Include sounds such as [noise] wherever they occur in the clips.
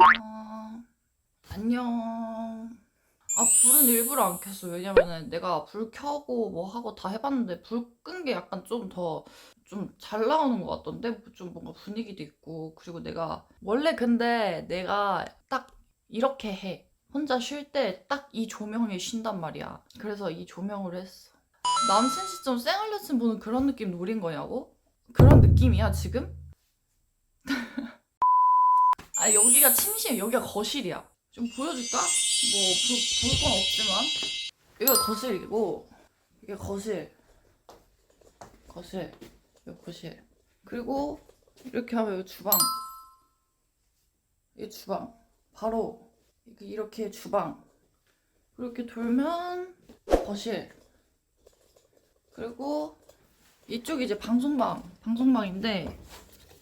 어, 안녕. 아, 불은 일부러 안 켰어. 왜냐면은 내가 불 켜고 뭐 하고 다 해봤는데 불 끈 게 약간 좀 더 좀 잘 나오는 것 같던데? 좀 뭔가 분위기도 있고. 그리고 내가 원래 근데 내가 딱 이렇게 해. 혼자 쉴 때 딱 이 조명에 쉰단 말이야. 그래서 이 조명을 했어. 남친 시점 쌩얼레슨 보는 그런 느낌 노린 거냐고? 그런 느낌이야, 지금? 아 여기가 침실 여기가 거실이야. 좀 보여줄까? 뭐 볼 건 없지만. 여기가 거실이고 이게 거실. 거실. 여기 거실. 그리고 이렇게 하면 여기 주방. 이게 주방. 바로 이렇게 주방. 이렇게 돌면 거실. 그리고 이쪽이 이제 방송방. 방송방인데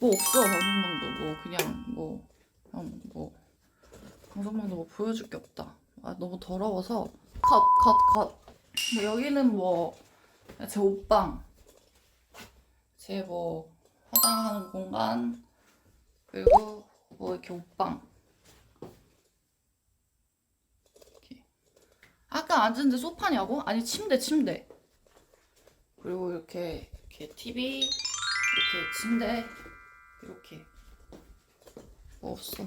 뭐 없어 방송방도. 뭐 그냥 뭐 그냥 뭐 방송방도 뭐 보여줄 게 없다. 아 너무 더러워서 컷 컷컷. 여기는 뭐 제 옷방 제 뭐 화장하는 공간 그리고 뭐 이렇게 옷방. 이렇게. 아까 앉은데 소파냐고? 아니 침대 침대. 그리고 이렇게 이렇게 TV 이렇게 침대 이렇게 뭐 없어.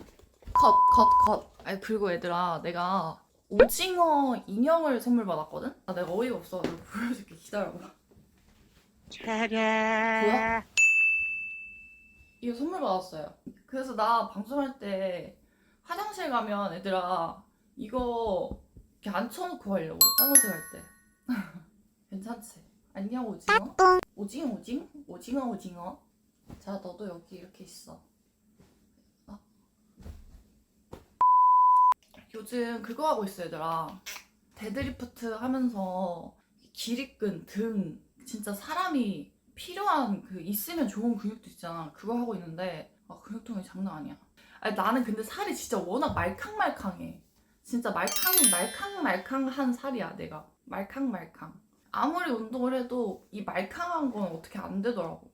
컷 컷 컷. 아니 그리고 얘들아 내가 오징어 인형을 선물 받았거든? 아 내가 어이가 없어. 내가 보여줄게. 기다려봐. 뭐야? 이거 선물 받았어요. 그래서 나 방송할 때 화장실 가면 얘들아 이거 이렇게 앉혀놓고 하려고 화장실 갈 때. [laughs] 괜찮지? 안녕 오징어. 오징어 오징? 오징어 오징어? 자 너도 여기 이렇게 있어 어? 요즘 그거 하고 있어 얘들아. 데드리프트 하면서 기립근 등 진짜 사람이 필요한 그 있으면 좋은 근육도 있잖아. 그거 하고 있는데 아 근육통이 장난 아니야. 아니, 나는 근데 살이 진짜 워낙 말캉말캉해. 진짜 말캉 말캉 말캉한 살이야 내가. 말캉 말캉. 아무리 운동을 해도 이 말캉한 건 어떻게 안 되더라고.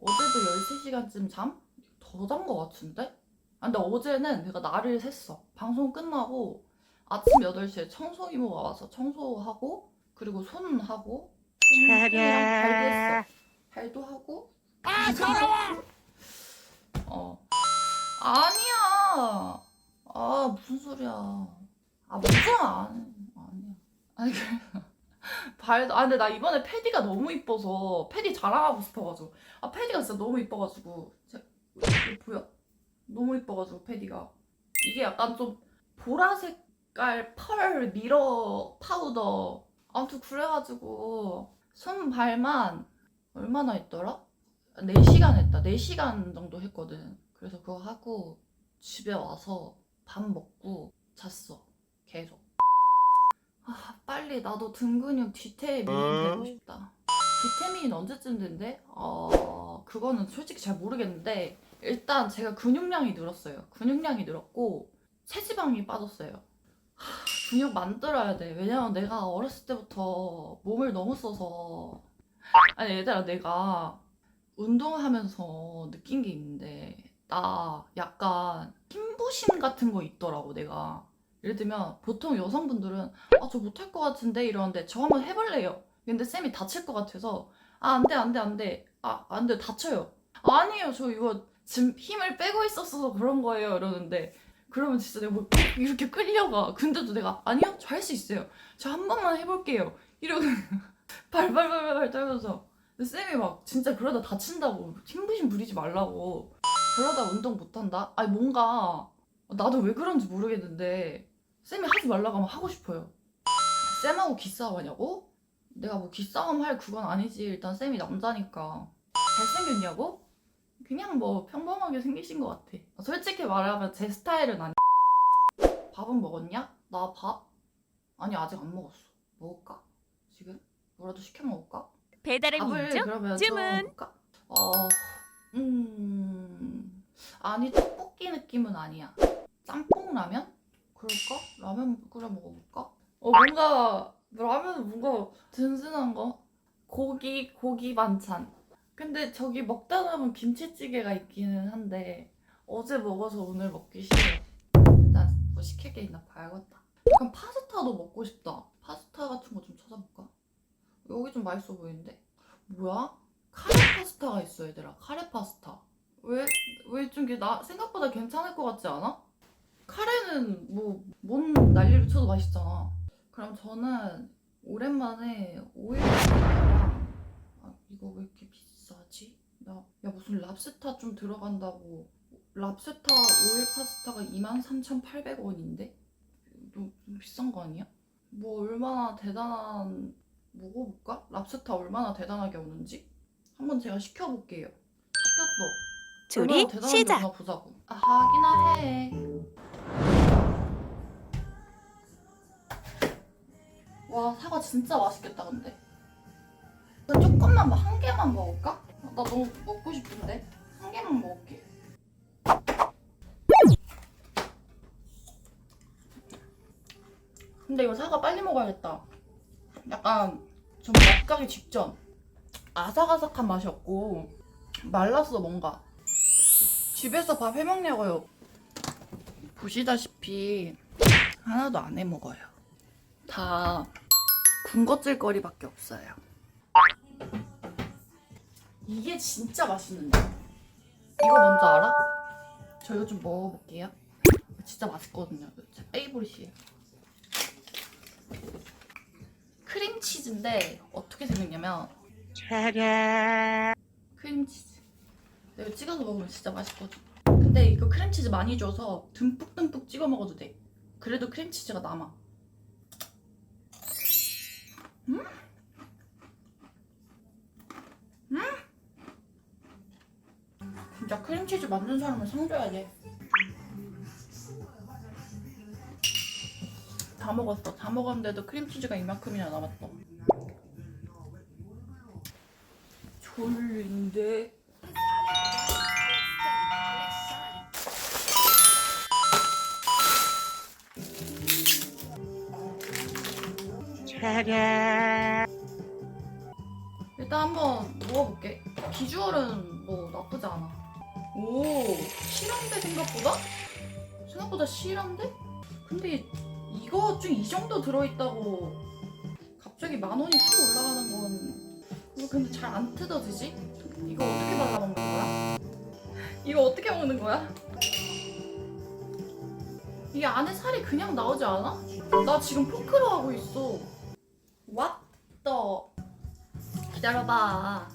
어제도 13시간쯤 잠? 더 잔 거 같은데? 아, 근데 어제는 내가 날을 샜어. 방송 끝나고 아침 8시에 청소 이모가 와서 청소하고 그리고 손하고 손이랑 발도 했어. 발도 하고 아 더러워! 어. 아니야. 아 무슨 소리야. 아 무슨 안 아니야. 아니 그 [laughs] 발도 아 근데 나 이번에 패디가 너무 이뻐서 패디 자랑하고 싶어가지고. 아 패디가 진짜 너무 이뻐가지고. 제, 이거 보여? 너무 이뻐가지고 패디가. 이게 약간 좀 보라색깔 펄 미러 파우더. 아무튼 그래가지고 손 발만 얼마나 했더라? 4시간 했다. 4시간 정도 했거든. 그래서 그거 하고 집에 와서 밥 먹고 잤어. 계속. 아 빨리 나도 등 근육 뒤태 미인 되고 싶다. 뒤태 미인 언제쯤 된대? 어 그거는 솔직히 잘 모르겠는데 일단 제가 근육량이 늘었어요. 근육량이 늘었고 체지방이 빠졌어요. 하, 근육 만들어야 돼. 왜냐면 내가 어렸을 때부터 몸을 너무 써서. 아니 얘들아 내가 운동하면서 느낀 게 있는데 나 약간 힘부심 같은 거 있더라고 내가. 예를 들면 보통 여성분들은 아 저 못할 것 같은데 이러는데 저 한번 해볼래요? 근데 쌤이 다칠 것 같아서 아 안돼 안돼 안돼. 아 안돼 다쳐요. 아니에요. 저 이거 지금 힘을 빼고 있었어서 그런 거예요 이러는데 그러면 진짜 내가 뭐 이렇게 끌려가 근데도 내가 아니요 저 할 수 있어요 저 한 번만 해볼게요 이러고 [laughs] 발발발발 떨면서 쌤이 막 진짜 그러다 다친다고 힘부심 부리지 말라고 그러다 운동 못한다? 아니 뭔가 나도 왜 그런지 모르겠는데 쌤이 하지 말라고 하면 하고 싶어요 쌤하고 기싸움 하냐고? 내가 뭐 기싸움 할 그건 아니지 일단 쌤이 남자니까 잘생겼냐고? 그냥 뭐 평범하게 생기신 것 같아 솔직히 말하면 제 스타일은 아니 밥은 먹었냐? 나 밥? 아니 아직 안 먹었어 먹을까? 지금? 뭐라도 시켜 먹을까? 배달의 밥을 민족 그러면 주문. 어, 음, 아니 떡볶이 느낌은 아니야. 짬뽕 라면? 그럴까? 라면 끓여 먹어볼까? 어 뭔가 라면 뭔가 든든한 거. 고기 고기 반찬. 근데 저기 먹다 남은 김치찌개가 있기는 한데 어제 먹어서 오늘 먹기 싫어. 일단 뭐 시킬 게 있나 봐야겠다. 약간 파스타도 먹고 싶다. 파스타 같은 거 좀 찾아볼까? 여기 좀 맛있어 보이는데? 뭐야? 카레 파스타가 있어 얘들아. 카레 파스타. 왜, 왜좀 이게 나 생각보다 괜찮을 것 같지 않아? 카레는 뭐, 뭔 난리를 쳐도 맛있잖아. 그럼 저는 오랜만에 오일 파스타랑 아, 이거 왜 이렇게 비싸 지? 야, 야 무슨 랍스타 좀 들어간다고 랍스타 오일 파스타가 23,800원인데? 좀, 좀 비싼 거 아니야? 뭐 얼마나 대단한 먹어볼까? 랍스타 얼마나 대단하게 오는지? 한번 제가 시켜볼게요 시켰어 조리 시작. 보자고 아 하기나 해 와, 사과 진짜 맛있겠다, 근데. 나 조금만, 뭐한 개만 먹을까? 나 너무 먹고 싶은데. 한 개만 먹을게. 근데 이거 사과 빨리 먹어야겠다. 약간 좀 맛가기 직전. 아삭아삭한 맛이 없고 말랐어 뭔가. 집에서 밥 해먹냐고요. 보시다시피 하나도 안 해먹어요. 다 군것질거리밖에 없어요. 이게 진짜 맛있는데. 이거 뭔지 알아? 저 이거 좀 먹어볼게요. 진짜 맛있거든요. 제 페이보릿이에요. 크림치즈인데 어떻게 생겼냐면 크림치즈. 이거 찍어서 먹으면 진짜 맛있거든. 근데 이거 크림치즈 많이 줘서 듬뿍듬뿍 찍어 먹어도 돼. 그래도 크림치즈가 남아. 음? 음? 진짜 크림치즈 만든 사람은 상 줘야 돼. 다 먹었어. 다 먹었는데도 크림치즈가 이만큼이나 남았어. 졸린데. 일단 한번 먹어볼게. 비주얼은 뭐 나쁘지 않아. 오, 실한데 생각보다? 생각보다 실한데? 근데 이거 좀이 정도 들어있다고 갑자기 만 원이 쑥 올라가는 건 이거 근데 잘 안 뜯어지지? 이거 어떻게 발라 먹는 거야? 이거 어떻게 먹는 거야? 이게 안에 살이 그냥 나오지 않아? 나 지금 포크로 하고 있어. What? 기다려봐.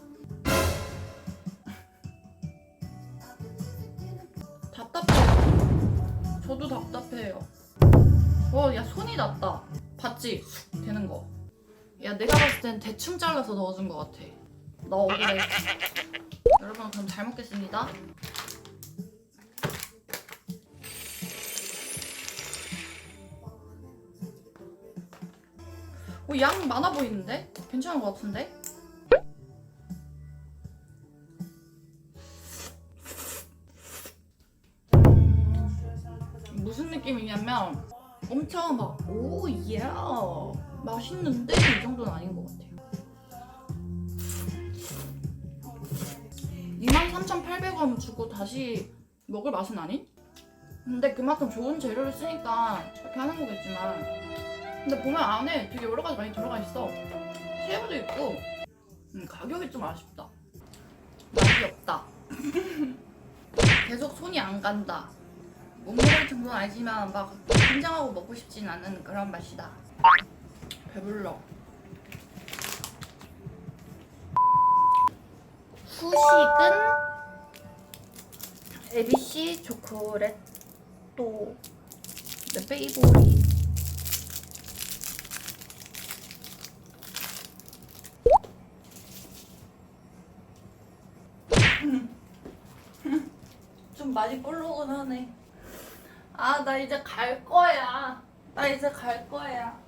저도 답답해요. 어, 야, 손이 났다. 봤지? 쑥 되는 거. 야, 내가 봤을 땐 대충 잘라서 넣어준 것 같아. 나 억울해. 여러분, 그럼 잘 먹겠습니다. 어, 양 많아 보이는데? 괜찮은 것 같은데? 느낌이냐면 엄청 막 오 예 맛있는데 이 정도는 아닌 것 같아요. 23,800원 주고 다시 먹을 맛은 아닌? 근데 그만큼 좋은 재료를 쓰니까 그렇게 하는 거겠지만 근데 보면 안에 되게 여러 가지 많이 들어가 있어. 새우도 있고 음, 가격이 좀 아쉽다. 맛이 없다. [laughs] 계속 손이 안 간다. 못 먹을 정도는 아니지만 막 긴장하고 먹고 싶진 않은 그런 맛이다. 배불러. 후식은 ABC 초콜릿도 내 페이보릿. 좀 많이 볼록은 하네. 아, 나 이제 갈 거야. 나 이제 갈 거야.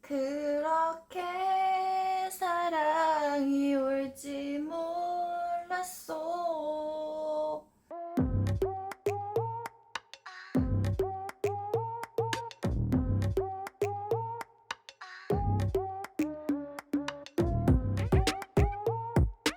그렇게 사랑이 올지 몰랐어.